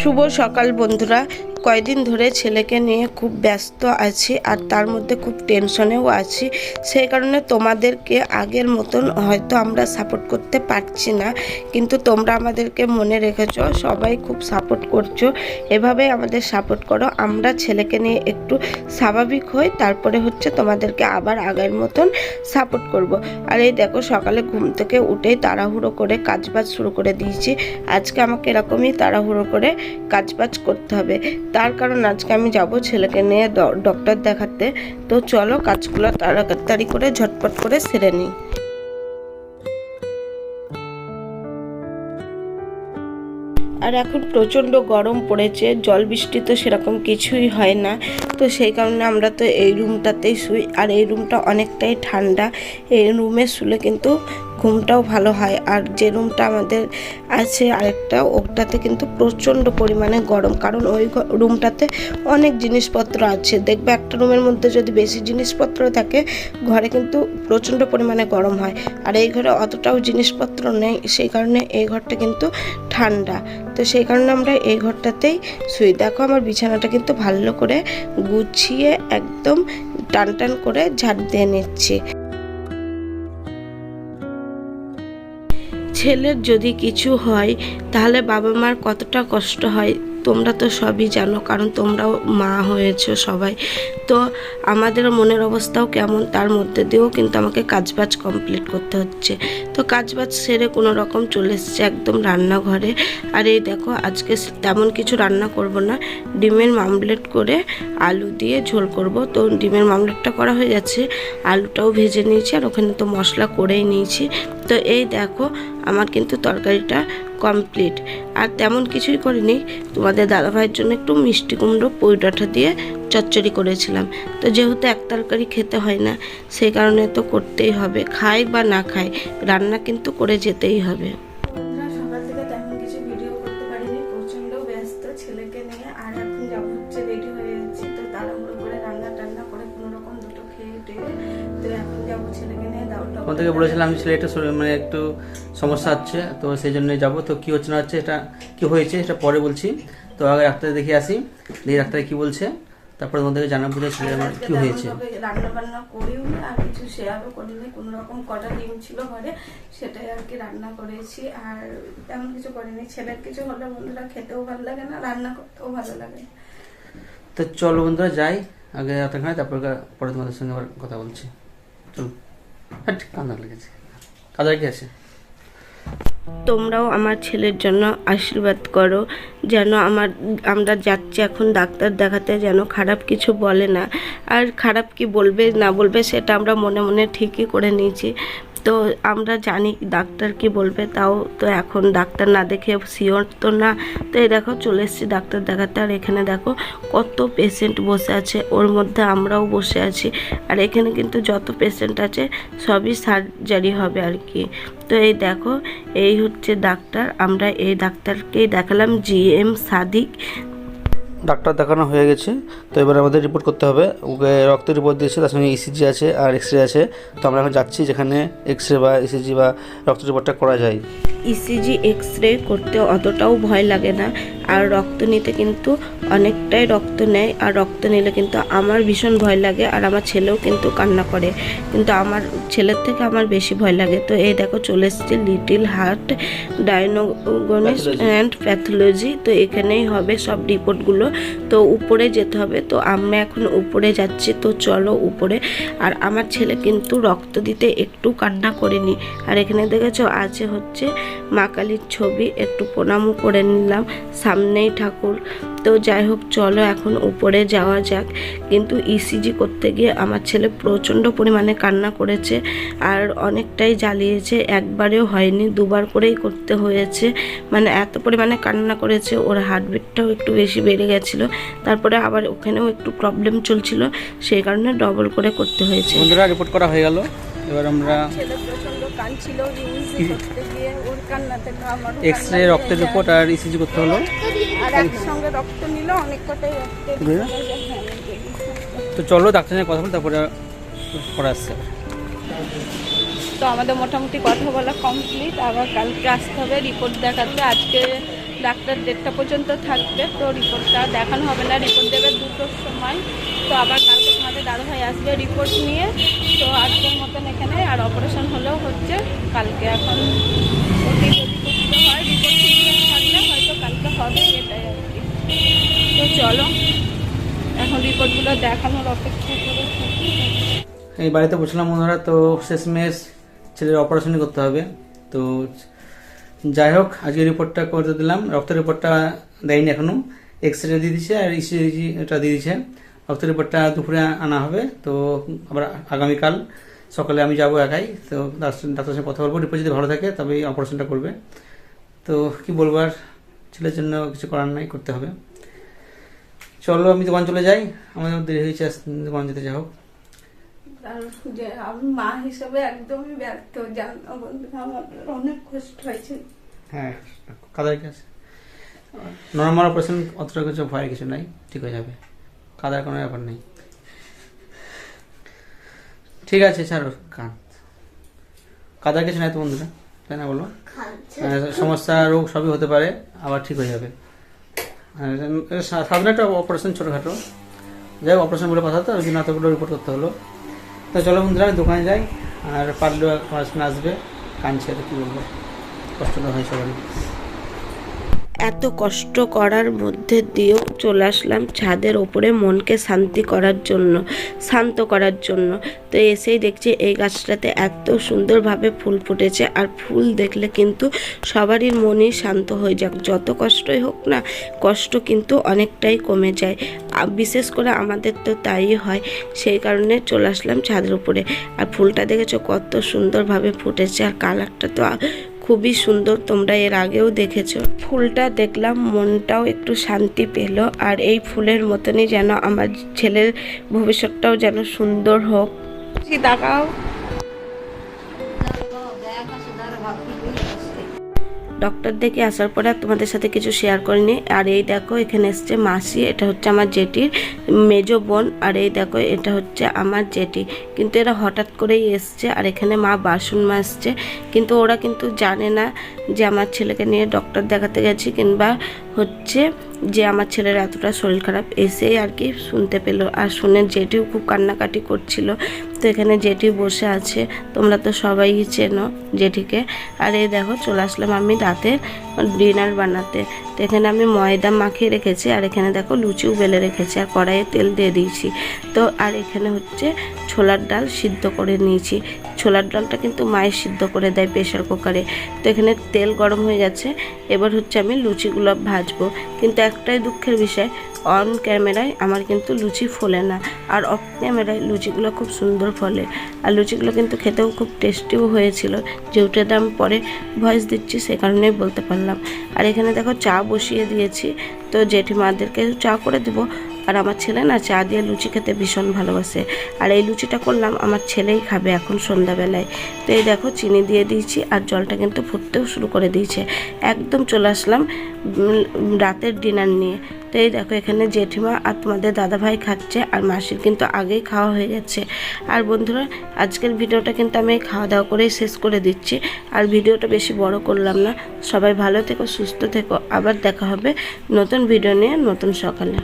শুভ সকাল বন্ধুরা। কয়দিন ধরে ছেলেকে নিয়ে খুব ব্যস্ত আছি আর তার মধ্যে খুব টেনশনেও আছি। সেই কারণে তোমাদেরকে আগের মতন হয়তো আমরা সাপোর্ট করতে পারছি না। কিন্তু তোমরা আমাদেরকে মনে রেখেছো, সবাই খুব সাপোর্ট করছ। এভাবেই আমাদের সাপোর্ট করো। আমরা ছেলেকে নিয়ে একটু স্বাভাবিক হই, তারপরে হচ্ছে তোমাদেরকে আবার আগের মতন সাপোর্ট করব। আর এই দেখো, সকালে ঘুম থেকে উঠেই তাড়াহুড়ো করে কাজবাজ শুরু করে দিয়েছি। আজকে আমাকে এরকমই তাড়াহুড়ো করে কাজবাজ করতে হবে। তার কারণ আজকে আমি যাব ছেলেকে নিয়ে ডক্টর দেখাতে। তো চলো কাজগুলো তাড়াতাড়ি করে ঝটপট করে সেরে নিই। আর এখন প্রচণ্ড গরম পড়েছে, জল বৃষ্টি তো সেরকম কিছুই হয় না। তো সেই কারণে আমরা তো এই রুমটাতেই শুই। আর এই রুমটা অনেকটাই ঠান্ডা। এই রুমে শুলে কিন্তু ঘুমটাও ভালো হয়। আর যে রুমটা আমাদের আছে আরেকটা, ওটাতে কিন্তু প্রচণ্ড পরিমাণে গরম। কারণ ওই রুমটাতে অনেক জিনিসপত্র আছে। দেখবে একটা রুমের মধ্যে যদি বেশি জিনিসপত্র থাকে, ঘরে কিন্তু প্রচণ্ড পরিমাণে গরম হয়। আর এই ঘরে অতটাও জিনিসপত্র নেই, সেই কারণে এই ঘরটা কিন্তু ঠান্ডা। তো সেই কারণে আমরা এই ঘরটাতেই শুই। দেখো আমার বিছানাটা কিন্তু ভালো করে গুছিয়ে একদম টান টান করে ঝাড় দিয়ে নিচ্ছি। ছেলের যদি কিছু হয় তাহলে বাবা মার কতটা কষ্ট হয়? তোমরা তো সবই জানো, কারণ তোমরাও মা হয়েছো সবাই। তো আমাদের মনের অবস্থাও কেমন, তার মধ্যে দিয়েও কিন্তু আমাকে কাজবাজ কমপ্লিট করতে হচ্ছে। তো কাজবাজ সেরে কোনো রকম চলে এসছে একদম রান্নাঘরে। আর এই দেখো, আজকে তেমন কিছু রান্না করব না। ডিমের মামলেট করে আলু দিয়ে ঝোল করব। তো ডিমের মামলেটটা করা হয়ে যাচ্ছে আলুটাও ভেজে নিয়েছি আর ওখানে তো মশলা করেই নিয়েছি। তো এই দেখো, আমার কিন্তু তরকারিটা কমপ্লিট আর তেমন কিছুই করিনি। তোমাদের দাদাভাইয়ের জন্য একটু মিষ্টি কুমড়ো পইডাটা দিয়ে চচ্চড়ি করেছিলাম। তো যেহেতু এক তরকারি খেতে হয় না সেই কারণে তো করতেই হবে। খাই বা না খাই, রান্না কিন্তু করে যেতেই হবে। সকাল থেকে তেমন কিছু ভিডিও করতে পারিনি ব্যস্ত ছেলেকে নিয়ে। আর এখন যাব ওখান থেকে বলেছিলাম ছেলে একটু শরীর- মানে একটু সমস্যা হচ্ছে তো সেই জন্য যাব। তো কী হচ্ছে না হচ্ছে এটা কী হয়েছে এটা পরে বলছি। তো আগে ডাক্তার দেখে আসি দেখি ডাক্তার কী বলছে তারপরে তোমাদেরকে জানাব যে ছেলে আমার কি হয়েছে। রান্না বান্না করিও না আর কিছু শেয়ারও করিনি কোনো রকম কটা ডিম ছিল ঘরে সেটাই আর কি রান্না করেছি আর তেমন কিছু করিনি। ছেলের কিছু হলে বন্ধুরা খেতেও ভালো লাগে না রান্না করতেও ভালো লাগে তো চলো বন্ধুরা যাই আগে খাই তারপরে পরে তোমাদের সঙ্গে আবার কথা বলছি। চলো। হ্যাঁ তোমরাও আমার ছেলের জন্য আশীর্বাদ করো, যেন আমার, আমরা যাচ্ছি এখন ডাক্তার দেখাতে, যেন খারাপ কিছু বলে না। আর খারাপ কি বলবে, না বলবে, সেটা আমরা মনে মনে ঠিকই করে নিয়েছি। তো আমরা জানি ডাক্তার কি বলবে, তাও তো এখন ডাক্তার না দেখে শিওর তো না। তো এই দেখো চলে এসেছি ডাক্তার দেখাতে। আর এখানে দেখো কত পেশেন্ট বসে আছে, ওর মধ্যে আমরাও বসে আছি। আর এখানে কিন্তু যত পেশেন্ট আছে, সবই সার্জারি হবে আর কি। তো এই দেখো, এই হচ্ছে ডাক্তার। আমরা এই ডাক্তারকেই দেখালাম জি এম সাদিক। ডাক্তার দেখানো হয়ে গেছে। তো এবার আমাদের রিপোর্ট করতে হবে। ওকে রক্তের রিপোর্ট দিয়েছে, তার সঙ্গে ইসিজি আছে আর এক্স রে আছে। তো আমরা এখন যাচ্ছি যেখানে এক্স রে বা ইসিজি বা রক্ত রিপোর্টটা করা যায়। ইসিজি এক্স রে করতে অতটাও ভয় লাগে না। আর রক্ত নিতে কিন্তু অনেকটাই রক্ত নেয় আর রক্ত নিলে কিন্তু আমার ভীষণ ভয় লাগে আর আমার ছেলেও কিন্তু কান্না করে। কিন্তু আমার ছেলের থেকে আমার বেশি ভয় লাগে। তো এই দেখো চলে এসেছে little heart diagnosis and pathology. তো এখানেই হবে সব রিপোর্টগুলো। তো উপরে যেতে হবে। তো আমরা এখন উপরে যাচ্ছি। তো চলো উপরে। আর আমার ছেলে কিন্তু রক্ত দিতে একটু কান্না করেনি। আর এখানে দেখেছ আছে হচ্ছে মা কালীর ছবি। একটু প্রণামও করে নিলাম। সামনেই ঠাকুর। তো যাই হোক চলো এখন উপরে যাওয়া যাক। কিন্তু ইসিজি করতে গিয়ে আমার ছেলে প্রচণ্ড পরিমাণে কান্না করেছে আর অনেকটাই জ্বালিয়েছে। একবারেও হয়নি দুবার করেই করতে হয়েছে। মানে এত পরিমাণে কান্না করেছে ওর হার্টবিটটাও একটু বেশি বেড়ে গেছিল। তারপরে আবার ওখানেও একটু প্রবলেম চলছিল সেই কারণে ডবল করে করতে হয়েছে। বন্ধুরা রিপোর্ট করা হয়ে গেল। এবার আমরা ছেলে রিমিউজি এক্স রে রক্তের রিপোর্ট আর ইসিজি করতে হলো আর একসঙ্গে রক্ত নিল অনেক কটাই রক্তের বুঝলে? হ্যাঁ। তো চলো ডাক্তার সঙ্গে কথা বলি তারপরে করা আসছে তো আমাদের মোটামুটি কথা বলা কমপ্লিট আবার কালকে আসতে হবে রিপোর্ট দেখাতে আজকে ডাক্তার দেড়টা পর্যন্ত থাকবে, তো রিপোর্টটা দেখানো হবে না। রিপোর্ট দেবে দুটোর সময়। তো আবার কালকে তোমাদের দাদাভাই আসবে রিপোর্ট নিয়ে। তো আজকের মতন এখানে আর অপারেশন হলেও হচ্ছে। কালকে এখন হয়। রিপোর্ট থাকলে হয়তো কালকে হবে এটাই আর কি। তো চলো, এখন রিপোর্টগুলো দেখানোর অপেক্ষা করে এই বাড়িতে বসলাম ওনারা তো শেষমেশ ছেলের অপারেশন করতে হবে। তো যাই হোক আজকে রিপোর্টটা করে দিলাম। রক্ত রিপোর্টটা দেয়নি এখনও। এক্স রে দিয়ে দিচ্ছে আর ইসিজি এটা দিয়ে দিচ্ছে রক্ত রিপোর্টটা দুপুরে আনা হবে, তো আবার আগামীকাল সকালে আমি যাব একাই। তো ডাক্তার- সঙ্গে কথা বলব। রিপোর্ট যদি ভালো থাকে, তবেই অপারেশনটা করবে। তো কি বলব আর? ছেলের জন্য কিছু করার নাই, করতে হবে। চলো, আমি দোকান চলে যাই। আমাদের দেরি হয়েছে দোকান যেতে যাই হোক। যে আমি মা হিসেবে একদমই ব্যর্থ জানো বন্ধুরা আমার অনেক কষ্ট হয়েছে। হ্যাঁ কাদার কি আছে? নর্মাল অপারেশন অতটা কিছু ভয়ের কিছু নাই ঠিক হয়ে যাবে। কাদার কোনো ব্যাপার নেই। ঠিক আছে ছাড়ো কান কাদার কিছু নাই তো বন্ধুরা তাই না বলো? সমস্যা রোগ সবই হতে পারে আবার ঠিক হয়ে যাবে। আর, সাধারণ একটা অপারেশন ছোটোখাটো। যাই হোক অপারেশন বলে কথা তো ওই জন্য এতগুলো রিপোর্ট করতে হলো। তো চলো বন্ধুরা, আমি দোকানে যাই, আর পারলেও সঙ্গে আসবে কাঁদছে তো কী বলব। কষ্ট তো হয় সবারই। এত কষ্ট করার মধ্যে দিয়েও চলে আসলাম ছাদের ওপরে মনকে শান্তি করার জন্য, শান্ত করার জন্য। তো এসেই দেখছি এই গাছটাতে এত সুন্দরভাবে ফুল ফুটেছে আর ফুল দেখলে কিন্তু সবারই মনই শান্ত হয়ে যাক। যত কষ্টই হোক না, কষ্ট কিন্তু অনেকটাই কমে যায়। বিশেষ করে আমাদের তো তাই হয়, সেই কারণে চলে আসলাম ছাদের উপরে। আর ফুলটা দেখেছ কত সুন্দরভাবে ফুটেছে আর কালারটা তো খুবই সুন্দর, তোমরা এর আগেও দেখেছ। ফুলটা দেখলাম, মনটাও একটু শান্তি পেল আর এই ফুলের মতনই যেন আমার ছেলের ভবিষ্যৎটাও যেন সুন্দর হোক। ডক্টর দেখে আসার পরে তোমাদের সাথে কিছু শেয়ার করিনি। আর এই দেখো, এখানে এসছে মাসি, এটা হচ্ছে আমার জেঠির মেজো বোন, আর এই দেখো, এটা হচ্ছে আমার জেঠি। কিন্তু এরা হঠাৎ করেই এসছে, আর এখানে মা বাসন মাজছে। কিন্তু ওরা কিন্তু জানে না যে আমার ছেলেকে নিয়ে ডক্টর দেখাতে গেছি, কিংবা হচ্ছে যে আমার ছেলের এতটা শরীর খারাপ। এসেই আর কি শুনতে পেল। আর শুনে জেঠিও খুব কান্নাকাটি করছিল। তো এখানে জেঠি বসে আছে। তোমরা তো সবাই চেনো জেঠিকে। আর এই দেখো, চলে আসলাম আমি রাতে ডিনার বানাতে। তো এখানে আমি ময়দা মাখিয়ে রেখেছি, আর এখানে দেখো লুচিও বেলে রেখেছি, আর কড়াইয়ে তেল দিয়ে দিয়েছি। তো আর এখানে হচ্ছে ছোলার ডাল সিদ্ধ করে নিয়েছি। ছোলার ডালটা কিন্তু মায়ের সিদ্ধ করে দেয় প্রেশার কুকারে। তো এখানে তেল গরম হয়ে গেছে, এবার হচ্ছে আমি লুচিগুলো ভাজবো। কিন্তু একটাই দুঃখের বিষয় অন ক্যামেরায় আমার কিন্তু লুচি ফোলে না। আর অফ ক্যামেরায় লুচিগুলো খুব সুন্দর ফলে। আর লুচিগুলো কিন্তু খেতেও খুব টেস্টিও হয়েছিল। যেহেতু দাম পরে ভয়েস দিচ্ছি, সে কারণেই বলতে পারলাম। আর এখানে দেখো চা বসিয়ে দিয়েছি। তো জেঠিমাদেরকে চা করে দেবো। আর আমার ছেলে না চা দিয়ে লুচি খেতে ভীষণ ভালোবাসে। আর এই লুচিটা করলাম, আমার ছেলেই খাবে এখন সন্ধ্যাবেলায়। তো এই দেখো, চিনি দিয়ে দিয়েছি আর জলটা কিন্তু ফুটতেও শুরু করে দিয়েছে। একদম চলে আসলাম রাতের ডিনার নিয়ে। তো এই দেখো, এখানে জেঠিমা আর তোমাদের দাদাভাই খাচ্ছে আর মাসির কিন্তু আগেই খাওয়া হয়ে গেছে। আর বন্ধুরা, আজকের ভিডিওটা কিন্তু আমি খাওয়া দাওয়া করেই শেষ করে দিচ্ছি। আর ভিডিওটা বেশি বড় করলাম না। সবাই ভালো থেকো, সুস্থ থেকো। আবার দেখা হবে নতুন ভিডিও নিয়ে নতুন সকালে।